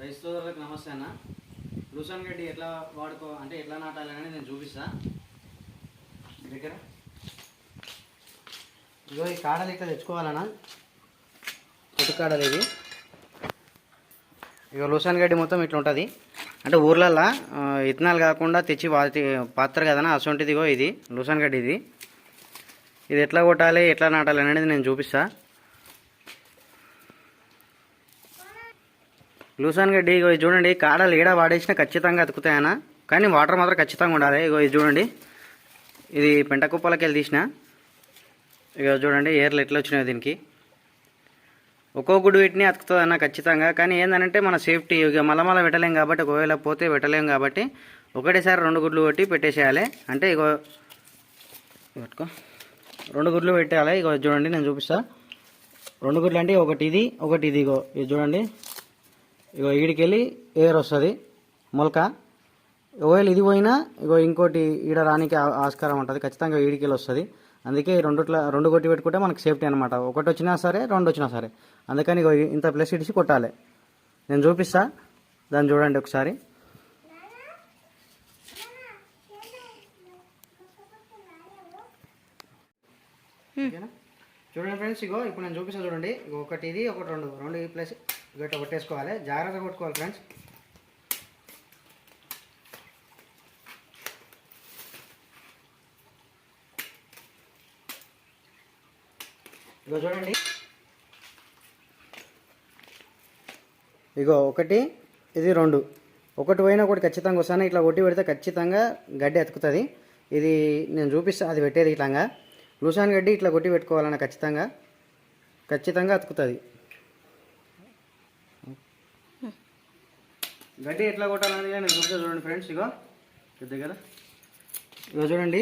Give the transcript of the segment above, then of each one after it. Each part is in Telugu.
రైతు నమస్తే అన్న. లూసన్ గడ్డి ఎట్లా వాడుకో అంటే ఎట్లా నాటాలి అనేది నేను చూపిస్తా. దగ్గర? ఇగో ఈ కాడలు ఇట్లా తెచ్చుకోవాలన్నా. పొట్టు కాడలు ఇవి. ఇగో లూసన్ గడ్డి మొత్తం ఇట్లా ఉంటుంది. అంటే ఊర్లల్లో ఆ, ఇత్తనాలు కాకుండా తెచ్చి వాటి పాత్ర కదనా అసొంటిదిగో ఇది లూసన్ గడ్డి ఇది. ఇది ఎట్లా కొట్టాలి ఎట్లా నాటాలి అనేది నేను చూపిస్తాను లూసాన్ గడ్డి ఇగో ఇది చూడండి కాడలు ఈడ వాడేసినా ఖచ్చితంగా అతుకుతాయన? కానీ వాటర్ మాత్రం ఖచ్చితంగా ఉండాలి. ఇగో ఇది చూడండి. ఇది పెంట కుప్పలకి వెళ్ళి తీసిన. ఇగో చూడండి ఏర్లు ఎట్లా వచ్చినాయి దీనికి. ఒక్కో గుడ్డు వీటిని అతుకుతుంది అన్న ఖచ్చితంగా. కానీ ఏంటంటే మన సేఫ్టీ ఇక మలమల పెట్టలేము పెట్టలేం కాబట్టి ఒకవేళ పోతే పెట్టలేం కాబట్టి ఒకటేసారి రెండు గుడ్లు కొట్టి పెట్టేసేయాలి. అంటే ఇగో పెట్టుకో. రెండు గుడ్లు పెట్టాలి ఇగో చూడండి నేను చూపిస్తా. రెండు గుడ్లు అంటే ఒకటి ఇది ఒకటి ఇది ఇగో. ఇది చూడండి. ఇగో ఈడికెళ్ళి ఎయిర్ వస్తుంది మొలక. ఒకవేళ ఇది పోయినా ఇగో ఇంకోటి ఈడ రానికి ఆస్కారం ఉంటుంది. ఖచ్చితంగా ఈడికెళ్ళి వస్తుంది అందుకే రెండుట్ల రెండు కొట్టి పెట్టుకుంటే మనకు సేఫ్టీ అనమాట ఒకటి వచ్చినా సరే రెండు వచ్చినా సరే. అందుకని ఇగో ఇంత ప్లస్ ఇడిచి కొట్టాలి. నేను చూపిస్తా. దాన్ని చూడండి ఒకసారి? చూడండి ఫ్రెండ్స్ ఇగో ఇప్పుడు నేను చూపిస్తాను చూడండి. ఇగో ఒకటి ఇది ఒకటి రెండు. రెండు ప్లస్ ఇట్లా కొట్టేసుకోవాలి. జాగ్రత్తగా కొట్టుకోవాలి ఫ్రెండ్స్ ఇగో చూడండి. ఇగో ఒకటి ఇది రెండు. ఒకటి పోయినా ఒకటి ఖచ్చితంగా వస్తాను. ఇట్లా కొట్టి పెడితే ఖచ్చితంగా గడ్డి అతుకుతుంది. ఇది నేను చూపిస్తాను అది పెట్టేది ఇట్లాగా. లూసాన్ గడ్డి ఇట్లా కొట్టి పెట్టుకోవాలన్న ఖచ్చితంగా ఖచ్చితంగా అతుకుతుంది. గడ్డి ఎట్లా కొట్టాలని నేను చూపిస్తా చూడండి ఫ్రెండ్స్ ఇగో. పెద్ద కదా ఇగో చూడండి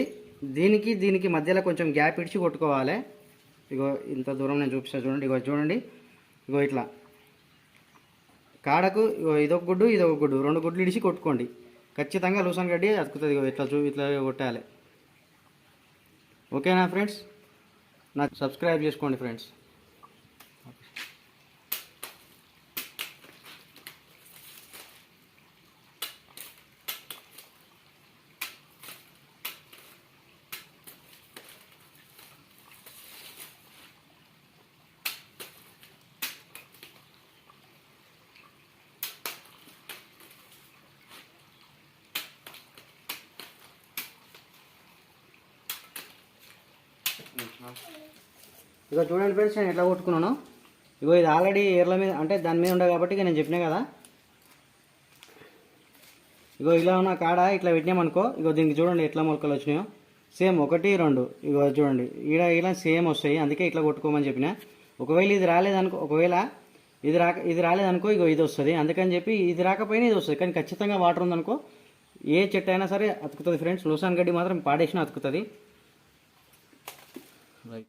దీనికి దీనికి మధ్యలో కొంచెం గ్యాప్ ఇడిచి కొట్టుకోవాలి. ఇగో ఇంత దూరం నేను చూపిస్తాను చూడండి ఇగో చూడండి. ఇగో ఇట్లా. కాడకు ఇగో ఇదొక గుడ్డు ఇదొక గుడ్డు. రెండు గుడ్లు ఇడిచి కొట్టుకోండి. ఖచ్చితంగా లూసన్ గడ్డి అతుకుతుంది ఇగో ఇట్లా చూ ఇట్లా కొట్టాలి. ఓకేనా ఫ్రెండ్స్? నాకు సబ్స్క్రైబ్ చేసుకోండి ఫ్రెండ్స్. ఇగో చూడండి ఫ్రెండ్స్ నేను ఎట్లా కొట్టుకున్నాను. ఇగో ఇది ఆల్రెడీ ఎర్ల మీద అంటే దాని మీద ఉండదు కాబట్టి ఇక నేను చెప్పినా కదా. ఇగో ఇలా ఉన్న కాడ ఇట్లా పెట్టినామనుకో ఇగో దీనికి చూడండి ఎట్లా మొలకలు వచ్చినాయో. సేమ్ ఒకటి రెండు. ఇగో చూడండి. ఈడ ఇలా సేమ్ వస్తాయి అందుకే ఇట్లా కొట్టుకోమని చెప్పిన. ఒకవేళ ఇది రాలేదనుకో ఒకవేళ ఇది రాక ఇది రాలేదనుకో ఇగో ఇది వస్తుంది. అందుకని చెప్పి ఇది రాకపోయినా ఇది వస్తుంది. కానీ ఖచ్చితంగా వాటర్ ఉందనుకో ఏ చెట్టు అయినా సరే అతుకుతుంది ఫ్రెండ్స్. లూసాన్ గడ్డి మాత్రం పాడేసినా అతుకుతుంది.